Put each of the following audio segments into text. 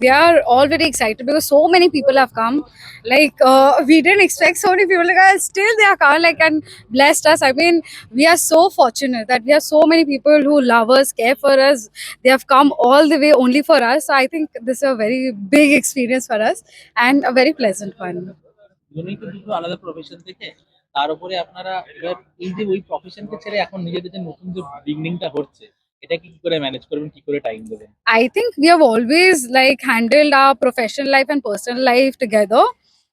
we are all very excited because so many people have come. Like uh, we didn't expect so many people. Like uh, still they are coming like and blessed us. I mean, we are so fortunate that we have so many people who love us, care for us. They have come all the way only for us. So I think this is a very big experience for us and a very pleasant one. তার উপরে আপনারা এই যে ওই প্রফেশনকে ছেড়ে এখন নিজেদের যে নতুন যে বিগনিংটা হচ্ছে এটা কি করে ম্যানেজ করবেন কি করে টাইম দেবেন I think we have always like handled our professional life and personal life together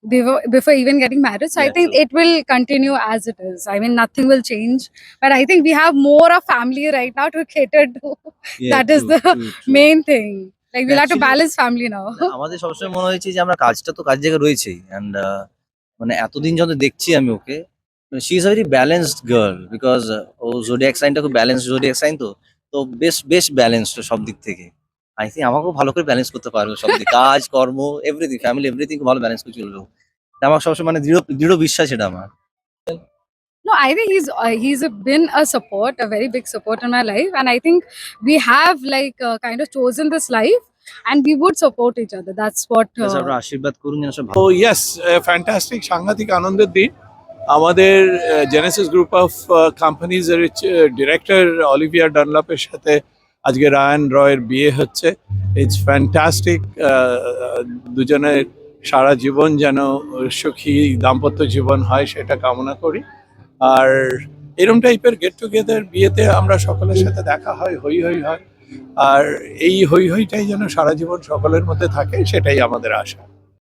before, before even getting married. So I think true. it will continue as it is. I mean, nothing will change. But I think we have more of family right now to cater to. Yeah, That is true, the true, true. Main thing. Like we'll have to balance family now. আমাদের সবসময় মনে হয়েছে যে আমরা কাজটা তো কাজ জায়গায় রয়েছেই অ্যান্ড মানে এতদিন যত দেখছি আমি ওকে she is very balanced girl because O zodiac সাইনটা খুব ব্যালেন্স জোডিয়াক সাইন তো তো বেশ বেশ ব্যালেন্সড সব দিক থেকে আই থিঙ্ক আমাকেও ভালো করে ব্যালেন্স করতে পারবে সব দিক কাজ কর্ম এভরিথিং ফ্যামিলি এভরিথিং ভালো ব্যালেন্স করে চলবে আমার সবসময় মানে দৃঢ় দৃঢ় বিশ্বাস এটা আমার No, I think he's uh, he's a, been a support, a very big support in my life, and I think we have like uh, kind of chosen this life, and we would support each other. That's what. Uh, আপনারা yes, করুন যেন সব তো yes আমাদের Genesis group of companies এর director Olivia ডানলাপের সাথে আজকে রায়ান রয়ের বিয়ে হচ্ছে। ইটস ফ্যান্টাস্টিক দুজনের সারা জীবন যেন সুখী, দাম্পত্য জীবন হয় সেটা কামনা করি। আর এরম টাইপের গেট টুগেদার বিয়েতে আমরা সকলের সাথে দেখা হয়, হই হই হয়। আর এই হই হইটাই যেন সারা জীবন সকলের মধ্যে থাকে, সেটাই আমাদের আশা।